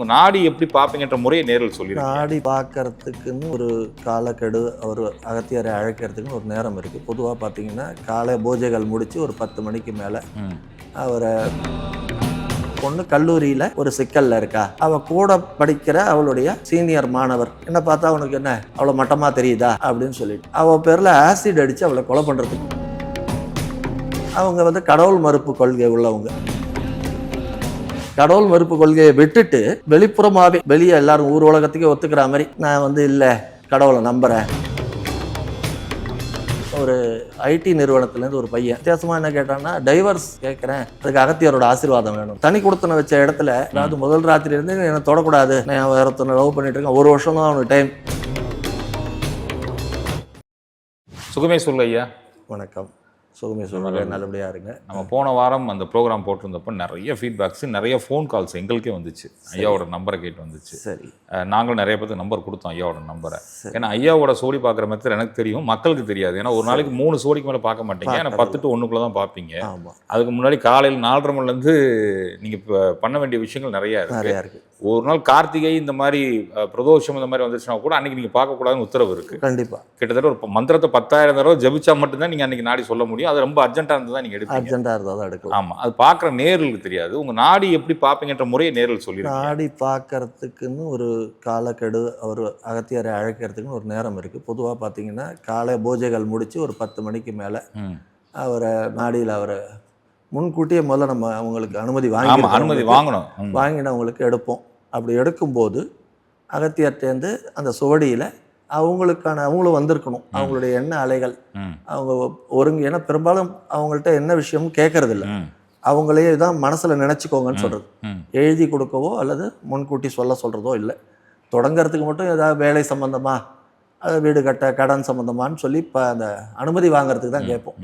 உங்க நாடி எப்படி பார்ப்பீங்கன்ற முறையை நேரில் சொல்லிடுங்க நாடி பார்க்கறதுக்குன்னு ஒரு காலக்கெடு ஒரு அகத்தியரை அழைக்கிறதுக்குன்னு ஒரு நேரம் இருக்குது பொதுவாக பார்த்தீங்கன்னா காலை பூஜைகள் முடித்து ஒரு பத்து மணிக்கு மேலே. அவரை பொண்ணு கல்லூரியில் ஒரு சிக்கல்ல இருக்கா. அவ கூட படிக்கிற அவளுடைய சீனியர் மாணவர் என்ன பார்த்தா அவனுக்கு என்ன? அவ்வளோ மட்டமாக தெரியுதா? அப்படின்னு சொல்லிட்டு. அவ பேரில் ஆசிட் அடித்து அவளை கொலை பண்ணுறதுக்கு அவங்க வந்து கடவுள் மறுப்பு கொள்கை உள்ளவங்க. கடவுள் மறுப்பு கொள்கையை விட்டுட்டு வெளிப்புறமாவே வெளியே எல்லாரும் ஊர் உலகத்துக்கே ஒத்துக்கிற மாதிரி நான் வந்து இல்லை. கடவுளை நம்புறேன். ஒரு ஐடி நிறுவனத்துலேருந்து ஒரு பையன். வித்தியாசமா என்ன கேட்டான்னா டைவர்ஸ் கேட்குறேன் அதுக்கு அகத்தியரோட ஆசீர்வாதம் வேணும். தனி கொடுத்தன வச்ச இடத்துல அதாவது முதல் ராத்திரி இருந்து என்னை தொடக்கூடாது. நான் வேற ஒருத்தனை லவ் பண்ணிட்டு இருக்கேன். ஒரு வருஷம் தான் அவனுக்கு டைம் சுகமே சொல்லு ஐயா. வணக்கம். சுகமே சொல்லுங்க நல்லபடியா இருங்க. நம்ம போன வாரம் அந்த ப்ரோக்ராம் போட்டிருந்தப்ப நிறைய ஃபீட்பேக்ஸ் நிறைய ஃபோன் கால்ஸ் எங்களுக்கே வந்துச்சு. ஐயாவோட நம்பரை கேட்டு வந்துச்சு. சரி. நாங்களும் நிறைய பேருக்கு நம்பர் கொடுத்தோம் ஐயாவோட நம்பரை. ஏன்னா ஐயாவோட சோடி பார்க்குற மெத்தட் எனக்கு தெரியும் மக்களுக்கு தெரியாது. ஏன்னா ஒரு நாளைக்கு மூணு சோடிக்கு மேலே பார்க்க மாட்டீங்க. ஏன்னா பத்து டு ஒன்றுக்குள்ள தான் பார்ப்பீங்க. அதுக்கு முன்னாடி காலையில் நாலரை மணிலேருந்து நீங்கள் இப்போ பண்ண வேண்டிய விஷயங்கள் நிறையா இருக்கு. நிறையா இருக்கு. ஒரு நாள் கார்த்திகை இந்த மாதிரி பிரதோஷம் இந்த மாதிரி வந்துச்சுன்னா கூட அன்னைக்கு நீங்கள் பார்க்கக்கூடாதுன்னு உத்தரவு இருக்கு. கண்டிப்பா. கிட்டத்தட்ட ஒரு மந்திரத்தை பத்தாயிரம் தடவை ஜபிச்சா மட்டும்தான் நீங்கள் அன்னைக்கு நாடி சொல்ல முடியும். அது ரொம்ப அர்ஜென்ட்டாக இருந்து தான் நீங்கள் எடுப்பீங்க? அர்ஜென்ட்டாக இருந்தால் தான் எடுக்கலாம். ஆமா. அது பார்க்குற நேர்களுக்கு தெரியாது. உங்க நாடி எப்படி பார்ப்பீங்கன்ற முறையை நேரில் சொல்லிருக்கீங்க. நாடி பார்க்கறதுக்குன்னு ஒரு காலக்கெடு ஒரு அகத்தியரை அழைக்கிறதுக்குன்னு ஒரு நேரம் இருக்குது பொதுவாக பார்த்தீங்கன்னா காலை பூஜைகள் முடித்து ஒரு பத்து மணிக்கு மேலே. அவரை நாடியில் அவரை முன்கூட்டியே முதல்ல நம்ம அவங்களுக்கு அனுமதி வாங்கி அனுமதி வாங்கணும். வாங்கினவங்களுக்கு எடுப்போம். அப்படி எடுக்கும்போது அகத்தியர்ட்டேருந்து அந்த சுவடியில் அவங்களுக்கான அவங்களும் வந்திருக்கணும் அவங்களுடைய எண்ண அலைகள். அவங்க ஒருங்கு ஏன்னா பெரும்பாலும் அவங்கள்ட்ட என்ன விஷயமும் கேட்கறதில்ல ம். அவங்களே தான் மனசில் நினச்சிக்கோங்கன்னு சொல்கிறது ம். எழுதி கொடுக்கவோ அல்லது முன்கூட்டி சொல்ல சொல்கிறதோ இல்லை தொடங்கறதுக்கு மட்டும் ஏதாவது வேலை சம்மந்தமா அது வீடு கட்ட கடன் சம்மந்தமான்னு சொல்லி இப்போ அந்த அனுமதி வாங்குறதுக்கு தான் கேட்போம்.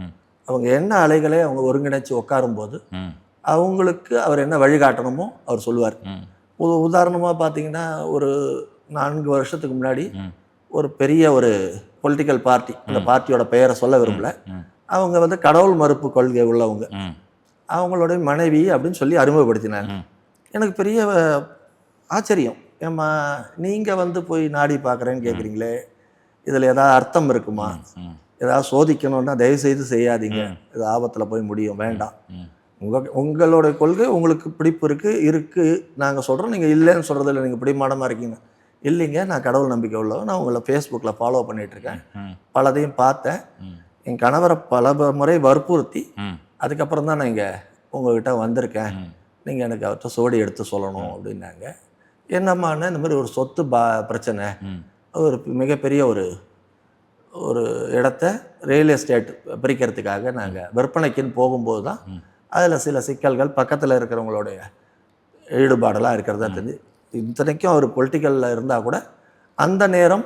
அவங்க என்ன அலைகளை அவங்க ஒருங்கிணைச்சு உட்காரும்போது ம். அவங்களுக்கு அவர் என்ன வழிகாட்டணுமோ அவர் சொல்லுவார் உதாரணமாக பார்த்தீங்கன்னா ஒரு நான்கு வருஷத்துக்கு முன்னாடி. ஒரு பெரிய ஒரு பொலிட்டிக்கல் பார்ட்டி அந்த பார்ட்டியோட பெயரை சொல்ல விரும்பல. அவங்க வந்து கடவுள் மறுப்பு கொள்கை உள்ளவங்க. அவங்களுடைய மனைவி அப்படின்னு சொல்லி அறிமுகப்படுத்தினாங்க. எனக்கு பெரிய ஆச்சரியம். ஏம்மா நீங்கள் வந்து போய் நாடி பார்க்குறேன்னு கேட்குறீங்களே இதில் ஏதாவது அர்த்தம் இருக்குமா. ஏதாவது சோதிக்கணும்னா தயவு செய்து செய்யாதீங்க இது ஆபத்தில் போய் முடியும். வேண்டாம். உங்கள் உங்களுடைய கொள்கை உங்களுக்கு பிடிப்பு இருக்குது இருக்குது நாங்கள் சொல்கிறோம் நீங்கள் இல்லைன்னு சொல்கிறதில்ல நீங்கள் பிடிமானமாக இருக்கீங்க. இல்லைங்க நான் கடவுள் நம்பிக்கை உள்ளவன் நான் உங்களை ஃபேஸ்புக்கில் ஃபாலோ பண்ணிகிட்ருக்கேன். பலதையும் பார்த்தேன். என் கணவரை பல முறை வற்புறுத்தி. அதுக்கப்புறம் தான் நான் இங்கே உங்ககிட்ட வந்திருக்கேன். நீங்கள் எனக்கு அவர்கிட்ட சோடி எடுத்து சொல்லணும் அப்படின்னாங்க என்னம்மாண்ணே இந்த மாதிரி ஒரு சொத்து பா பிரச்சனை. ஒரு மிகப்பெரிய ஒரு ஒரு இடத்த ரியல் எஸ்டேட் பிரிக்கிறதுக்காக நாங்கள் விற்பனைக்குன்னு போகும்போது தான். அதில் சில சிக்கல்கள் பக்கத்தில் இருக்கிறவங்களுடைய ஈடுபாடெல்லாம் இருக்கிறதா தெரிஞ்சு இத்தனைக்கும் அவர் பொலிட்டிக்கலில் இருந்தால் கூட அந்த நேரம்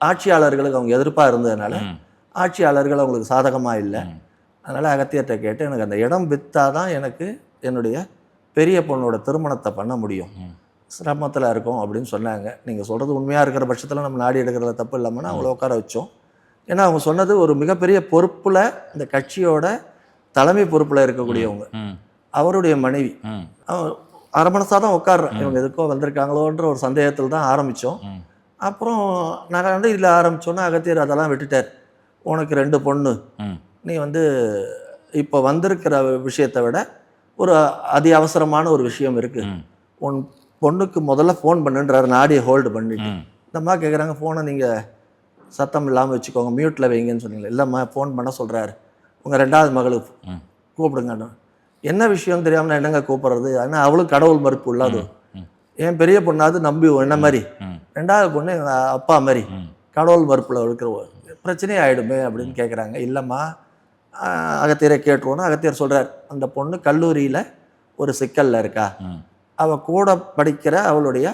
ஆட்சியாளர்களுக்கு அவங்க எதிர்ப்பாக இருந்ததுனால. ஆட்சியாளர்கள் அவங்களுக்கு சாதகமாக இல்லை. அதனால் அகத்தியத்தை கேட்டு எனக்கு அந்த இடம் விற்றா தான் எனக்கு என்னுடைய பெரிய பொண்ணோட திருமணத்தை பண்ண முடியும். சிரமத்தில் இருக்கும் அப்படின்னு சொன்னாங்க. நீங்கள் சொல்கிறது உண்மையாக இருக்கிற பட்சத்தில் நம்ம நாடி எடுக்கிறதுல தப்பு இல்லாமல் அவங்கள உட்கார வச்சோம். ஏன்னா அவங்க சொன்னது ஒரு மிகப்பெரிய பொறுப்பில் இந்த கட்சியோட தலைமை பொறுப்பில் இருக்கக்கூடியவங்க. அவருடைய மனைவி. அரை மனசாக தான் உட்காடுறேன் இவங்க எதுக்கோ வந்திருக்காங்களோன்ற ஒரு சந்தேகத்தில் தான் ஆரம்பித்தோம். அப்புறம் நாங்கள் வந்து இதில் ஆரம்பித்தோன்னா அகத்தியர் அதெல்லாம் விட்டுட்டார். உனக்கு ரெண்டு பொண்ணு. நீ வந்து இப்போ வந்திருக்கிற விஷயத்தை விட ஒரு அதி அவசரமான ஒரு விஷயம் இருக்குது. உன் பொண்ணுக்கு முதல்ல ஃபோன் பண்ணுன்றாரு. நாடியை ஹோல்டு பண்ணிட்டு. ம். இந்த அம்மா கேட்குறாங்க ஃபோனை நீங்கள் சத்தம் இல்லாமல் வச்சுக்கோங்க. மியூட்டில் வைங்கன்னு சொன்னீங்களே. இல்லைம்மா ஃபோன் பண்ண சொல்கிறாரு உங்கள் ரெண்டாவது மகளுக்கு. கூப்பிடுங்க என்ன விஷயம் தெரியாமல் நான் என்னங்க கூப்பிட்றது? ஆனால் அவளும் கடவுள் மறுப்பு உள்ளது. என் பெரிய பொண்ணாவது நம்பி என்ன மாதிரி. ரெண்டாவது பொண்ணு அப்பா மாதிரி. கடவுள் மறுப்பில் இருக்கிற பிரச்சனை ஆகிடுமே அப்படின்னு கேட்குறாங்க இல்லைம்மா அகத்தியரை கேட்டுருவோன்னா அகத்தியர் சொல்கிறார் அந்த பொண்ணு கல்லூரியில் ஒரு சிக்கலில் இருக்கா. அவள் கூட படிக்கிற அவளுடைய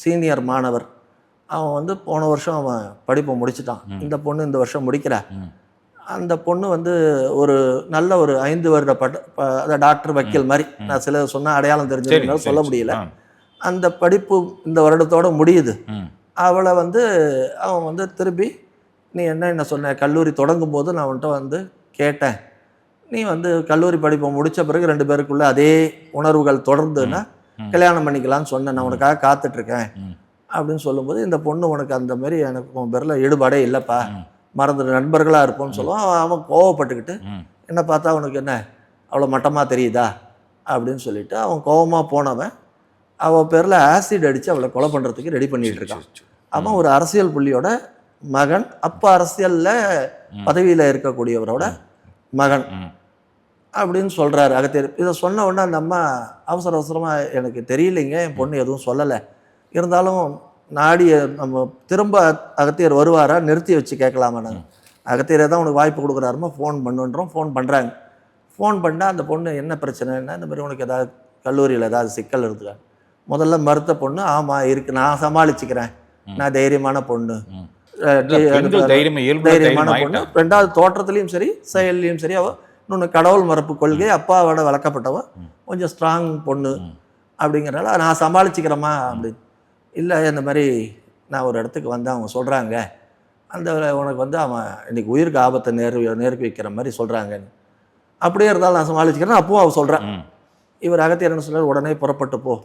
சீனியர் மாணவர். அவன் வந்து போன வருஷம் அவன் படிப்பை முடிச்சிட்டான். இந்த பொண்ணு இந்த வருஷம் முடிக்கிறா. அந்த பொண்ணு வந்து ஒரு நல்ல ஒரு ஐந்து வருட பட்ட டாக்டர் வக்கீல் மாதிரி நான் சில சொன்ன அடையாளம் தெரிஞ்சதுனால சொல்ல. முடியல. அந்த படிப்பு இந்த வருடத்தோட முடியுது. அவளை வந்து அவன் வந்து திருப்பி நீ என்ன என்ன சொன்ன கல்லூரி தொடங்கும் போது நான் அவன்கிட்ட வந்து கேட்டேன் நீ வந்து கல்லூரி படிப்பை முடிச்ச பிறகு ரெண்டு பேருக்குள்ள அதே உணர்வுகள் தொடர்ந்துன்னா. கல்யாணம் பண்ணிக்கலாம்னு சொன்னேன் நான் உனக்காக காத்துட்டு இருக்கேன் ம். அப்படின்னு சொல்லும்போது இந்த பொண்ணு உனக்கு அந்த மாதிரி எனக்கு உன் பேரில் ஈடுபாடே இல்லைப்பா ம். மறந்துடு நண்பர்களாக இருப்போம்னு சொல்லுவான் அவன் கோவப்பட்டுக்கிட்டு. என்ன பார்த்தா உனக்கு என்ன? அவ்வளோ மட்டமாக தெரியுதா? அப்படின்னு சொல்லிட்டு அவன் கோவமாக போனவன் அவள் பேரில் ஆசிட் அடித்து அவளை கொலை பண்ணுறதுக்கு ரெடி பண்ணிட்டு இருக்கான். அவன் ஒரு அரசியல் புள்ளியோட மகன் அப்போ அரசியலில் பதவியில் இருக்கக்கூடியவரோட மகன். அப்படின்னு சொல்கிறாரு அகத்தியர். இதை சொன்ன உடனே அந்த அம்மா அவசர அவசரமாக எனக்கு தெரியலைங்க என் பொண்ணு எதுவும் சொல்லலை. இருந்தாலும் நாடிய நம்ம திரும்ப அகத்தியர் வருவாரா? நிறுத்தி வச்சு கேட்கலாமா நாங்கள் அகத்தியரே தான் உனக்கு வாய்ப்பு கொடுக்குறாருமா? ஃபோன் பண்ணுன்றோம் ஃபோன் பண்ணுறாங்க ஃபோன் பண்ணால் அந்த பொண்ணு என்ன பிரச்சனைன்னா இந்த மாதிரி உனக்கு ஏதாவது கல்லூரியில் ஏதாவது சிக்கல் இருக்குதா? முதல்ல மறுத்த பொண்ணு ஆமாம் இருக்கு. நான் சமாளிச்சுக்கிறேன். நான் தைரியமான பொண்ணு. தைரியமான தைரியம் பொண்ணு. ரெண்டாவது தோற்றத்துலையும் சரி செயல்லையும் சரி அவ இன்னொன்று கடவுள் மறுப்பு கொள்கை அப்பாவோட வளர்க்கப்பட்டவ. கொஞ்சம் ஸ்ட்ராங் பொண்ணு. அப்படிங்கிறனால நான் சமாளிச்சுக்கிறேம்மா அப்படின்னு. இல்லை இந்த மாதிரி நான் ஒரு இடத்துக்கு வந்து அவங்க சொல்கிறாங்க அந்த உனக்கு வந்து அவன் இன்னைக்கு உயிருக்கு ஆபத்தை நேர் நேருக்கு வைக்கிற மாதிரி சொல்கிறாங்க அப்படியே இருந்தாலும் நான் சமாளிச்சுக்கிறேன் அப்பவும் அவ சொல்கிறேன். இவர் அகத்தியர் என்ன சொல்றாரு உடனே புறப்பட்டு போ.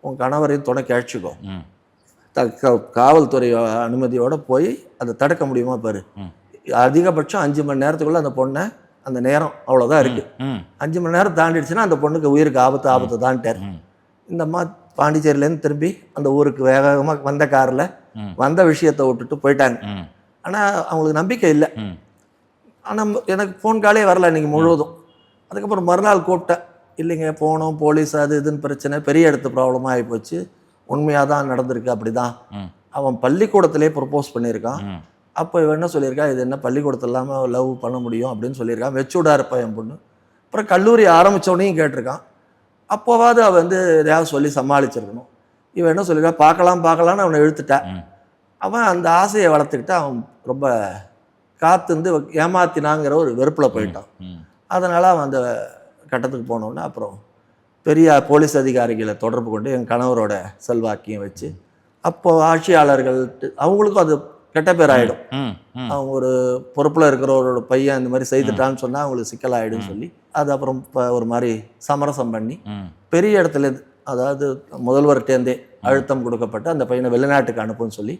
உன் கணவரையும் துணைக்கு அழைச்சிக்கோ. ம். த காவல்துறை அனுமதியோட போய் அதை தடுக்க முடியுமா பாரு. அதிகபட்சம் அஞ்சு மணி நேரத்துக்குள்ள அந்த பொண்ணை அந்த நேரம் அவ்வளோதான் இருக்கு. ம். அஞ்சு மணி நேரம் தாண்டிடுச்சுன்னா அந்த பொண்ணுக்கு உயிருக்கு ஆபத்து ஆபத்து தான்ட்டார். இந்த அம்மா பாண்டிச்சேரியிலேருந்து திரும்பி அந்த ஊருக்கு வேக வேகமாக வந்த காரில். வந்த விஷயத்தை விட்டுட்டு போயிட்டாங்க. ஆனால் அவங்களுக்கு நம்பிக்கை இல்லை. ஆனால் எனக்கு ஃபோன் காலே வரல இன்னைக்கு முழுவதும் அதுக்கப்புறம் மறுநாள் கூப்பிட்டேன் இல்லைங்க போனோம் போலீஸ் அது இதுன்னு பிரச்சனை பெரிய இடத்து ப்ராப்ளமாக ஆகி போச்சு உண்மையாக தான் நடந்திருக்கு அப்படி தான். அவன் பள்ளிக்கூடத்திலே ப்ரப்போஸ் பண்ணியிருக்கான். அப்போ இவன் என்ன சொல்லியிருக்கா இது என்ன பள்ளிக்கூடத்தில் இல்லாமல் லவ் பண்ண முடியும் அப்படின்னு சொல்லியிருக்கான் மெச்சூர்டாக இருப்பா என் பொண்ணு அப்புறம் கல்லூரி ஆரம்பித்தோடனையும் கேட்டிருக்கான் அப்போவாவது அவள் வந்து எதையாவது சொல்லி சமாளிச்சிருக்கணும் இவன் என்ன சொல்லியிருக்கா பார்க்கலாம் பார்க்கலான்னு அவனை இழுத்துட்டான். அவன் அந்த ஆசையை வளர்த்துக்கிட்டு அவன் ரொம்ப காத்துந்து ஏமாத்தினாங்கிற ஒரு வெறுப்பில் போயிட்டான். அதனால் அவன் அந்த கட்டத்துக்கு போனோன்னே அப்புறம் பெரிய போலீஸ் அதிகாரிகளை தொடர்பு கொண்டு என் கணவரோட செல்வாக்கியம் வச்சு அப்போ ஆட்சியாளர்கள் அவங்களுக்கும் அது கெட்ட பேர் ஆகிடும். அவங்க ஒரு பொறுப்பில் இருக்கிறவரோட பையன் இந்த மாதிரி செய்துட்டான்னு சொன்னால் அவங்களுக்கு சிக்கலாயிடும்னு சொல்லி அது அப்புறம் இப்போ ஒரு மாதிரி சமரசம் பண்ணி. பெரிய இடத்துல அதாவது முதல்வர்கிட்டேருந்தே அழுத்தம் கொடுக்கப்பட்டு அந்த பையனை வெளிநாட்டுக்கு அனுப்புன்னு சொல்லி.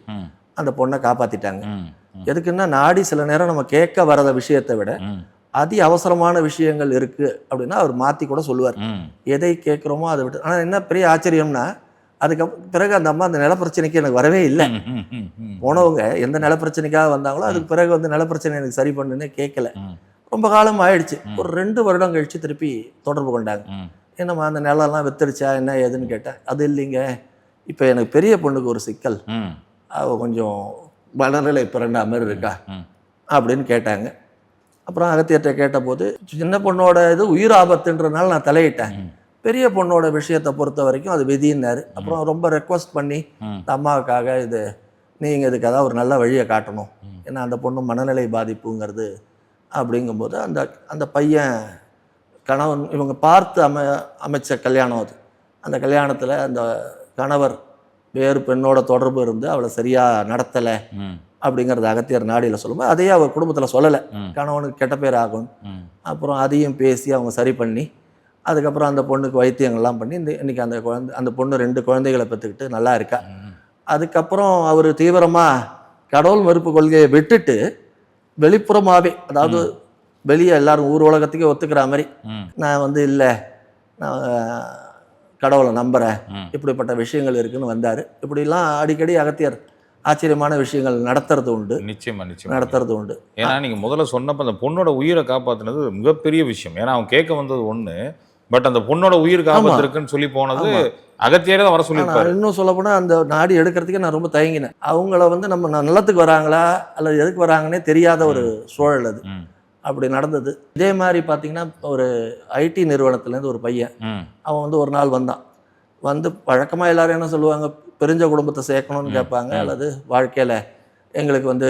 அந்த பொண்ணை காப்பாற்றிட்டாங்க. ம். எதுக்குன்னா நாடி சில நேரம் நம்ம கேட்க வரத விஷயத்தை விட. அதி அவசரமான விஷயங்கள் இருக்கு அப்படின்னா அவர் மாற்றி கூட சொல்லுவார் எதை கேட்குறோமோ அதை விட்டு ஆனால் என்ன பெரிய ஆச்சரியம்னா அதுக்கு பிறகு அந்த அம்மா அந்த நில பிரச்சனைக்கு எனக்கு வரவே இல்லை. போனவங்க எந்த நில பிரச்சனைக்காக வந்தாங்களோ அதுக்கு பிறகு வந்து நில பிரச்சனை எனக்கு சரி பண்ணுன்னு கேட்கல. ரொம்ப காலம் ஆயிடுச்சு. ஒரு ரெண்டு வருடம் கழிச்சு திருப்பி தொடர்பு கொண்டாங்க. என்னம்மா அந்த நிலம்லாம் வித்துடுச்சா என்ன ஏதுன்னு கேட்டேன் அது இல்லைங்க இப்போ எனக்கு பெரிய பொண்ணுக்கு ஒரு சிக்கல். அவள் கொஞ்சம் வளரலை பிறண்டா மாதிரி இருக்கா. அப்படின்னு கேட்டாங்க அப்புறம் அகத்தியர்கிட்ட கேட்டபோது சின்ன பொண்ணோட இது உயிர் ஆபத்துன்றனால நான் தலையிட்டேன். பெரிய பொண்ணோட விஷயத்தை பொறுத்த வரைக்கும் அது விதின்னாரு அப்புறம் ரொம்ப ரெக்வஸ்ட் பண்ணி அம்மாவுக்காக இது நீங்கள் இதுக்கு ஏதாவது ஒரு நல்ல வழியை காட்டணும். ஏன்னா அந்த பொண்ணு மனநிலை பாதிப்புங்கிறது அப்படிங்கும்போது அந்த அந்த பையன் கணவன் இவங்க பார்த்து அம அமைச்ச கல்யாணம் அது அந்த கல்யாணத்தில் அந்த கணவர் வேறு பெண்ணோட தொடர்பு இருந்து அவளை சரியாக நடத்தலை. அப்படிங்கிறது அகத்தியர் நாடியில் சொல்லும்போது அதையே அவள் குடும்பத்தில் சொல்லலை. கணவனுக்கு கெட்ட பேர் ஆகும். அப்புறம் அதையும் பேசி அவங்க சரி பண்ணி அதுக்கப்புறம் அந்த பொண்ணுக்கு வைத்தியங்கள்லாம் பண்ணி இந்த இன்னைக்கு அந்த குழந்தை அந்த பொண்ணு ரெண்டு குழந்தைகளை பெற்றுக்கிட்டு நல்லா இருக்கா. அதுக்கப்புறம் அவர் தீவிரமாக கடவுள் மறுப்பு கொள்கையை விட்டுட்டு வெளிப்புறமாகவே அதாவது வெளியே எல்லாரும் ஊர் உலகத்துக்கே ஒத்துக்கிற மாதிரி. நான் வந்து இல்லை நான் கடவுளை நம்புகிறேன். இப்படிப்பட்ட விஷயங்கள் இருக்குன்னு வந்தார். இப்படிலாம் அடிக்கடி அகத்தியர் ஆச்சரியமான விஷயங்கள் நடத்துறது உண்டு. நிச்சயமா நிச்சயமா. நடத்துறது உண்டு. ஏன்னா நீங்க முதல்ல சொன்னப்ப அந்த பொண்ணோட உயிரை காப்பாத்துனது மிகப்பெரிய விஷயம். ஏன்னா அவன் கேட்க வந்தது ஒண்ணு பட் அந்த பொண்ணோட உயிர் காப்பாத்திருக்குன்னு சொல்லி போனது. அகத்தியரே தான் வர சொல்லியிருப்பாரு. இன்னும் சொல்லப்போனால் அந்த நாடி எடுக்கிறதுக்கே நான் ரொம்ப தயங்கினேன். அவங்கள வந்து நம்ம நல்லத்துக்கு வராங்களா? அல்லது எதுக்கு வராங்கன்னே தெரியாத ஒரு சூழல் அது. அப்படி நடந்தது. இதே மாதிரி பார்த்தீங்கன்னா ஒரு ஐடி நிறுவனத்துலேருந்து ஒரு பையன். அவன் வந்து ஒரு நாள் வந்தான். வந்து வழக்கமாக எல்லாரும் என்ன சொல்லுவாங்க? பிரிஞ்ச குடும்பத்தை சேர்க்கணும்னு கேட்பாங்க. அல்லது வாழ்க்கையில் எங்களுக்கு வந்து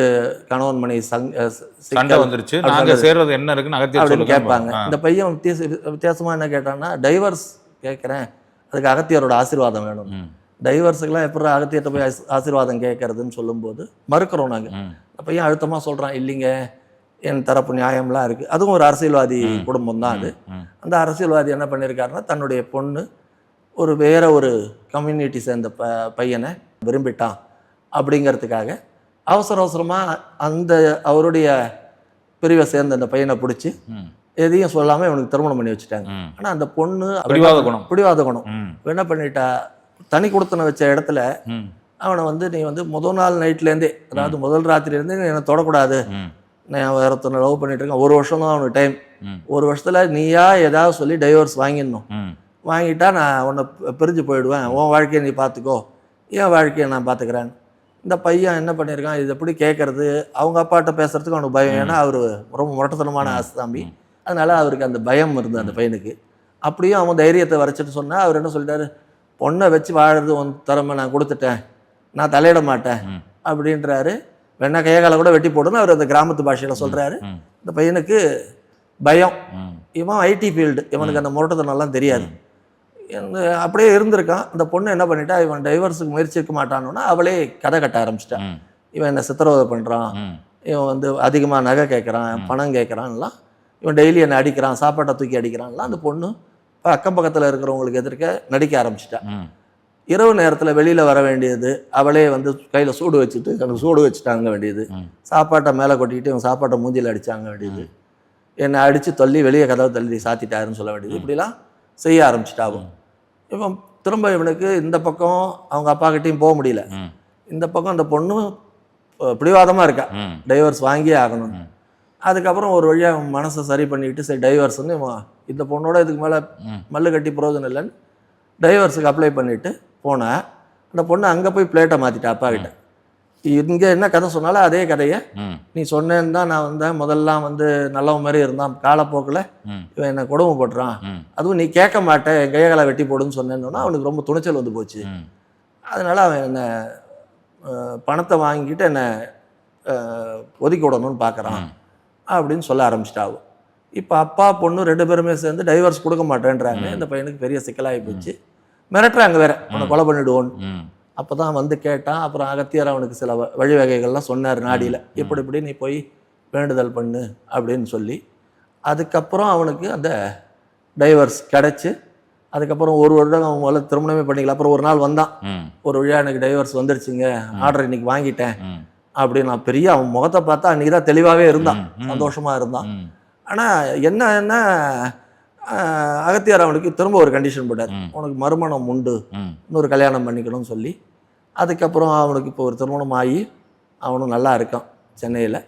கணவன் சங் சண்டை வந்துருச்சு. அப்படி நாங்க வந்தது. சேர்றது என்ன இருக்குன்னு அகத்தியர் கேட்பாங்க. இந்த பையன் வித்தியாச வித்தியாசமாக என்ன கேட்டான்னா டைவர்ஸ் கேட்குறேன். அதுக்கு அகத்தியரோட ஆசீர்வாதம் வேணும். டைவர்ஸுக்கெல்லாம் எப்படி அகத்தியத்தை போய் ஆசி- ஆசீர்வாதம் கேட்கறதுன்னு சொல்லும்போது மறுக்கிறோம் நாங்கள் பையன் அழுத்தமாக சொல்கிறான் இல்லைங்க. என் தரப்பு நியாயம்லாம் இருக்குது அதுவும் ஒரு அரசியல்வாதி. குடும்பம் தான் அது. அந்த அரசியல்வாதி என்ன பண்ணியிருக்காருன்னா தன்னுடைய பொண்ணு ஒரு வேற ஒரு கம்யூனிட்டி சேர்ந்த ப பையனை விரும்பிட்டான். அப்படிங்கிறதுக்காக அவசர அவசரமாக அந்த அவருடைய பிரிவை சேர்ந்த அந்த பையனை பிடிச்சி. எதையும் சொல்லாமல் இவனுக்கு திருமணம் பண்ணி வச்சுட்டாங்க. ஆனால் அந்த பொண்ணு பிடிவாத குணம். பிடிவாத குணம் என்ன பண்ணிட்டா தனி கொடுத்தன வச்ச இடத்துல. அவனை வந்து நீ வந்து முதல் நாள் நைட்லேருந்தே அதாவது முதல் ராத்திரிலேருந்தே நீ என்னை தொடக்கூடாது. நான் வேற ஒருத்தனை லவ் பண்ணிட்டு இருக்கேன் ஒரு வருஷம் தான் அவனுக்கு டைம். ஒரு வருஷத்துல நீயா ஏதாவது சொல்லி டைவர்ஸ் வாங்கிடணும். வாங்கிட்டா நான் உன்னை பிரிஞ்சு போயிடுவேன் உன் வாழ்க்கையை நீ பார்த்துக்கோ என் வாழ்க்கையை நான் பார்த்துக்கிறேன் இந்த பையன் என்ன பண்ணியிருக்கான் இது எப்படி கேட்கறது அவங்க அப்பாட்ட பேசுறதுக்கு அவனுக்கு பயம். ஏன்னா அவர் ரொம்ப முரட்டத்தனமான ஆஸ்தாம்பி அதனால அவருக்கு அந்த பயம் இருந்தது அந்த பையனுக்கு. அப்படியும் அவன் தைரியத்தை வரைச்சிட்டு சொன்னா அவர் என்ன சொல்லிட்டாரு? பொண்ணை வச்சு வாழறது உன் திறமை நான் கொடுத்துட்டேன். நான் தலையிட மாட்டேன். அப்படின்றாரு. வேணா கையகால கூட வெட்டி போடுன்னு அவர் அந்த கிராமத்து பாஷையில் சொல்றாரு. ம். இந்த பையனுக்கு பயம். இவன் ஐடி ஃபீல்டு. இவனுக்கு அந்த முரட்டத்தனம்லாம் தெரியாது. அப்படியே இருந்திருக்கான். இந்த பொண்ணு என்ன பண்ணிட்டா இவன் டைவர்ஸுக்கு முயற்சி இருக்க மாட்டானோன்னா அவளே கதை கட்ட ஆரம்பிச்சிட்டான். இவன் என்ன சித்திரவதை பண்ணுறான். இவன் வந்து அதிகமாக நகை கேட்குறான் பணம் கேட்குறான்லாம் இவன் டெய்லி என்னை அடிக்கிறான் சாப்பாட்டை தூக்கி அடிக்கிறான்லாம். அந்த பொண்ணு இப்போ அக்கம் பக்கத்தில் இருக்கிறவங்களுக்கு எதிர்க்க நடிக்க ஆரம்பிச்சிட்டா. ம். இரவு நேரத்தில் வெளியில் வர வேண்டியது அவளே வந்து கையில் சூடு வச்சுட்டு எனக்கு சூடு வச்சுட்டாங்க வேண்டியது. சாப்பாட்டை மேலே கொட்டிக்கிட்டு இவன் சாப்பாட்டை மூஞ்சியில் அடிச்சாங்க வேண்டியது. என்னை அடித்து தள்ளி வெளியே கதவை தள்ளி சாத்திட்டாருன்னு சொல்ல வேண்டியது. இப்படிலாம் செய்ய ஆரம்பிச்சிட்டாவும் இவன் திரும்ப இவனுக்கு இந்த பக்கம் அவங்க அப்பா கிட்டேயும் போக முடியல. இந்த பக்கம் அந்த பொண்ணு பிடிவாதமாக இருக்கா. டைவர்ஸ் வாங்கியே ஆகணும். அதுக்கப்புறம் ஒரு வழியாக மனசை சரி பண்ணிக்கிட்டு சரி டைவர்ஸ்னு இந்த பொண்ணோட இதுக்கு மேலே. மல்லு கட்டி பிரயோஜனம் இல்லைன்னு டைவர்ஸுக்கு அப்ளை பண்ணிட்டு போனேன் அந்த பொண்ணு அங்கே போய் பிளேட்டை மாற்றிட்டா அப்பா கிட்ட இங்கே என்ன கதை சொன்னாலும் அதே கதையை. நீ சொன்னேன்னு தான் நான் வந்தேன். முதல்லாம் வந்து நல்லவன் மாதிரி இருந்தான். காலப்போக்கில். இவன் என்னை கொடுமை போட்டுறான். அதுவும் நீ கேட்க மாட்டேன். என் கையகாலை வெட்டி போடுன்னு சொன்னேன்னா அவனுக்கு ரொம்ப துணிச்சல் வந்து போச்சு. அதனால அவன் என்னை பணத்தை வாங்கிட்டு என்னை ஒதுக்கி விடணும்னு பார்க்குறான். அப்படின்னு சொல்ல ஆரம்பிச்சிட்டாவு. இப்போ அப்பா பொண்ணு ரெண்டு பேருமே சேர்ந்து டைவர்ஸ் கொடுக்க மாட்டேன்றாங்க. இந்த பையனுக்கு பெரிய சிக்கலாகி போச்சு. மிரட்டுறாங்க வேற. உன்னை கொலை பண்ணிடுவோன்னு. அப்போ தான் வந்து கேட்டான் அப்புறம் அகத்தியர் அவனுக்கு சில வழிவகைகள்லாம் சொன்னார் நாடியில். இப்படி இப்படி நீ போய் வேண்டுதல் பண்ணு அப்படின்னு சொல்லி அதுக்கப்புறம் அவனுக்கு அந்த டைவர்ஸ் கிடச்சி அதுக்கப்புறம் ஒரு வருடம் அவன் முதல்ல திருமணமே பண்ணிக்கல. அப்புறம் ஒரு நாள் வந்தான். ஒரு வழியா எனக்கு டைவர்ஸ் வந்துருச்சுங்க. ஆர்டர் இன்னைக்கு வாங்கிட்டேன். அப்படின்னு நான் பெரிய அவன் முகத்தை பார்த்தா அன்றைக்கி தான் தெளிவாகவே இருந்தான். சந்தோஷமாக இருந்தான். ஆனால் என்ன என்ன அகத்தியார் அவனுக்கு திரும்ப ஒரு கண்டிஷன் போட்டார். உனக்கு மறுமணம் உண்டு. இன்னொரு கல்யாணம் பண்ணிக்கணும்னு சொல்லி. அதுக்கப்புறம் அவனுக்கு இப்போ ஒரு திருமணம் ஆகி அவனும் நல்லா இருக்கான் சென்னையில்.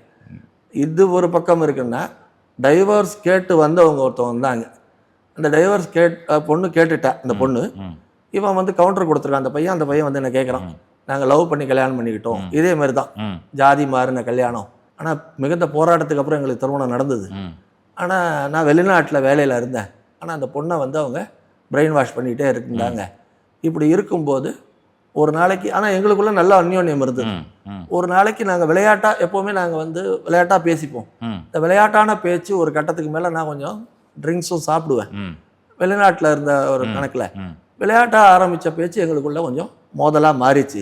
இது ஒரு பக்கம் இருக்குன்னா டைவர்ஸ் கேட்டு வந்தவங்க ஒருத்தவங்க வந்தாங்க. அந்த டைவர்ஸ் கேட் பொண்ணு கேட்டுட்டா அந்த பொண்ணு. இவன் வந்து கவுண்டர் கொடுத்துருக்கான். அந்த பையன் அந்த பையன் வந்து என்ன கேட்குறான் நாங்கள் லவ் பண்ணி கல்யாணம் பண்ணிக்கிட்டோம். இதே மாதிரி தான். ஜாதி மாறின கல்யாணம். ஆனால் மிகுந்த போராட்டத்துக்கு அப்புறம் எங்களுக்கு திருமணம் நடந்தது. ஆனால் நான் வெளிநாட்டில் வேலையில் இருந்தேன் ஆனால் அந்த பொண்ணை வந்து அவங்க பிரெயின் வாஷ் பண்ணிக்கிட்டே இருந்தாங்க இப்படி இருக்கும்போது ஒரு நாளைக்கு ஆனால் எங்களுக்குள்ள நல்ல அந்யோன்யம் இருந்தது. ஒரு நாளைக்கு நாங்கள் விளையாட்டாக எப்போவுமே நாங்கள் வந்து விளையாட்டாக பேசிப்போம். இந்த விளையாட்டான பேச்சு ஒரு கட்டத்துக்கு மேலே நான் கொஞ்சம் ட்ரிங்க்ஸும் சாப்பிடுவேன். வெளிநாட்டில் இருந்த ஒரு. கணக்கில். விளையாட்டாக ஆரம்பித்த பேச்சு எங்களுக்குள்ள கொஞ்சம் மோதலாக மாறிச்சு.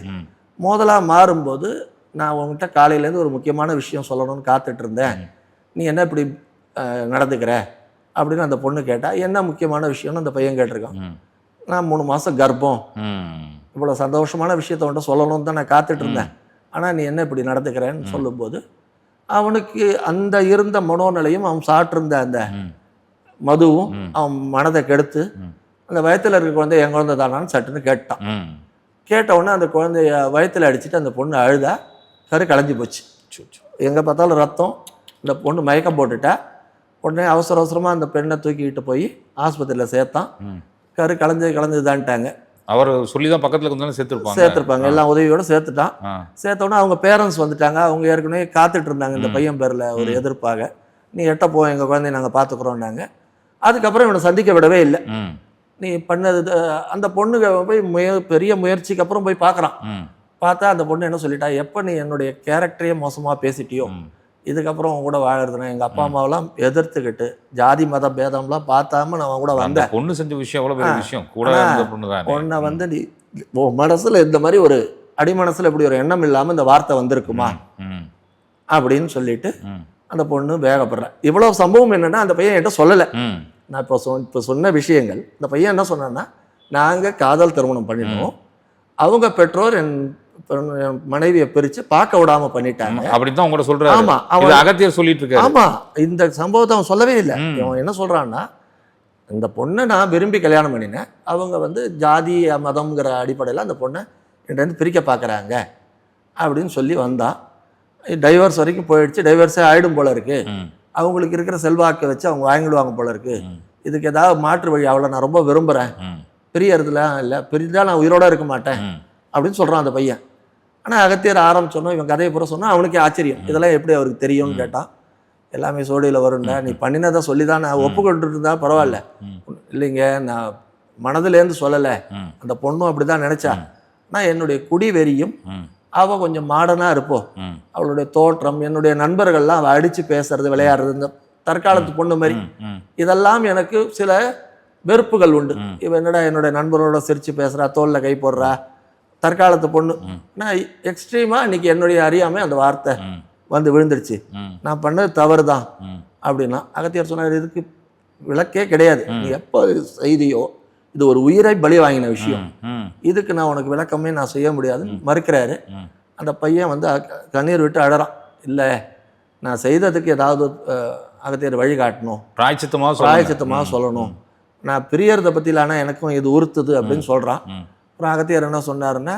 மோதலாக மாறும்போது நான் உங்ககிட்ட காலையிலேருந்து ஒரு முக்கியமான விஷயம் சொல்லணும்னு காத்துட்டு இருந்தேன் நீ என்ன இப்படி நடந்துக்கிற அப்படின்னு அந்த பொண்ணு கேட்டா என்ன முக்கியமான விஷயம்னு அந்த பையன் கேட்டிருக்கான். நான் மூணு மாதம் கர்ப்பம். இவ்வளோ சந்தோஷமான விஷயத்த உன்ட்ட சொல்லணும்னு தான் நான் காத்துட்டு இருந்தேன் ஆனால் நீ என்ன இப்படி நடந்துக்கிறேன்னு சொல்லும்போது அவனுக்கு அந்த இருந்த மனோநிலையும் அவன் சாப்பிட்டிருந்த அந்த. மதுவும். அவன் மனதை கெடுத்து. அந்த வயத்தில் இருக்க குழந்தை என் குழந்தை தானான்னு சட்டுன்னு கேட்டான். கேட்ட உடனே அந்த குழந்தைய வயத்தில் அடிச்சுட்டு அந்த பொண்ணு அழுதா கரு களைஞ்சு போச்சு. எங்கே பார்த்தாலும் ரத்தம் இந்த பொண்ணு மயக்கம் போட்டுட்டா உடனே அவசர அவசரமாக அந்த பெண்ணை தூக்கிக்கிட்டு போய் ஆஸ்பத்திரியில் சேர்த்தான். கரு கலைஞ்சு கலைஞ்சதுதான்ட்டாங்க அவர் சொல்லி தான் பக்கத்துல கொஞ்சம் சேர்த்துருப்பாங்க சேர்த்துருப்பாங்க எல்லாம் உதவியோட சேர்த்துட்டான் ஆ. சேர்த்த உடனே அவங்க பேரண்ட்ஸ் வந்துட்டாங்க அவங்க ஏற்கனவே காத்துட்டு இருந்தாங்க இந்த. பையன் பேரில் ஒரு எதிர்ப்பாக நீ எட்ட போ எங்கள் குழந்தைய நாங்கள் பார்த்துக்குறோன்னாங்க அதுக்கப்புறம் இவனை சந்திக்க விடவே இல்லை. நீ பண்ணது அந்த பொண்ணுங்க போய் முய பெரிய முயற்சிக்கு அப்புறம் போய் பார்க்குறான். பார்த்தா அந்த பொண்ணு என்ன சொல்லிட்டா எப்போ நீ என்னுடைய கேரக்டரையே மோசமாக பேசிட்டியோ. இதுக்கப்புறம் உன் கூட வாழறதுனா எங்கள் அப்பா அம்மாவெல்லாம் எதிர்த்துக்கிட்டு ஜாதி மத பேதம்லாம் பார்த்தாம நான் கூட வந்தேன். பொண்ணு செஞ்ச விஷயம் எவ்வளவு பெரிய. விஷயம். கூட பொண்ணு வந்து நீ மனசுல இந்த மாதிரி ஒரு அடிமனசுல இப்படி ஒரு எண்ணம் இல்லாமல் இந்த வார்த்தை வந்திருக்குமா. அப்படின்னு சொல்லிட்டு. அந்த பொண்ணு வேகப்படுறேன் இவ்வளவு சம்பவம் என்னன்னா அந்த பையன் என்கிட்ட சொல்லலை. நான் இப்போ சொ இப்போ சொன்ன விஷயங்கள் இந்த பையன் என்ன சொன்னான்னா நாங்கள் காதல் திருமணம் பண்ணினோம். அவங்க பெற்றோர் என் மனைவியை பிரித்து பார்க்க விடாம பண்ணிட்டாங்க. அப்படித்தான் உங்கள்ட்ட சொல்றாரு. ஆமா அவன் அகத்தியர் சொல்லிட்டு இருக்காரு ஆமா இந்த சம்பவத்தை அவன் சொல்லவே இல்லை. ம். இவன் என்ன சொல்றான்னா இந்த பொண்ணை நான் விரும்பி கல்யாணம் பண்ணினேன். அவங்க வந்து ஜாதி மதம்ங்கிற அடிப்படையில் அந்த பொண்ணை என்கிட்ட பிரிக்க பார்க்குறாங்க அப்படின்னு சொல்லி வந்தான். டைவர்ஸ் வரைக்கும் போயிடுச்சு. டைவர்ஸே ஆயிடும் போல இருக்கு. அவங்களுக்கு இருக்கிற செல்வாக்கை வச்சு அவங்க வாங்கிடுவாங்க போல இருக்கு. இதுக்கு ஏதாவது மாற்று வழி அவளை நான் ரொம்ப விரும்புகிறேன் பிரியறதுலாம் இல்லை. பிரிஞ்சா நான் உயிரோட இருக்க மாட்டேன். அப்படின்னு சொல்கிறான் அந்த பையன். ஆனால் அகத்தியர் ஆரம்பிச்சோன்னோ இவன் கதையை பூரா சொன்னா அவனுக்கே ஆச்சரியம். இதெல்லாம் எப்படி அவருக்கு தெரியும்னு கேட்டான் எல்லாமே சோடியில் வரும்டா நீ பண்ணினதை சொல்லி தான் நான் ஒப்புக்கொண்டு இருந்தா பரவாயில்ல. இல்லைங்க நான் மனதிலேருந்து சொல்லலை. அந்த பொண்ணும் அப்படி தான் நினச்சா நான் என்னுடைய குடி வெறியும் அவள் கொஞ்சம் மாடர்னாக இருப்போம் அவளுடைய தோற்றம் என்னுடைய நண்பர்கள்லாம் அவள் அடித்து பேசுறது விளையாடுறது இந்த தற்காலத்து பொண்ணு மாதிரி. இதெல்லாம் எனக்கு சில வெறுப்புகள் உண்டு. இவன் என்னடா என்னுடைய நண்பரோட சிரிச்சு பேசுறா தோல்ல கை போடுறா தற்காலத்து பொண்ணு. நான் எக்ஸ்ட்ரீமா இன்னைக்கு என்னுடைய அறியாமை அந்த வார்த்தை வந்து விழுந்துருச்சு. நான் பண்ணது தவறு தான். அப்படின்னா அகத்தியார் சொன்னார் இதுக்கு விளக்கே கிடையாது. நீ எப்போ செய்தியோ இது ஒரு உயிரை பலி வாங்கின விஷயம். இதுக்கு நான் உனக்கு விளக்கமே நான் செய்ய முடியாதுன்னு மறுக்கிறாரு. அந்த பையன் வந்து கண்ணீர் விட்டு அழறான். இல்லை நான் செய்ததுக்கு ஏதாவது அகத்தியர் வழி காட்டணும். பிராயச்சித்தமா சொல்லுங்க. பிராயச்சித்தமாக சொல்லணும். நான் பிரியறதை பற்றிலான எனக்கும் இது உறுத்துது அப்படின்னு சொல்கிறான் ம். என்ன சொன்னாருன்னா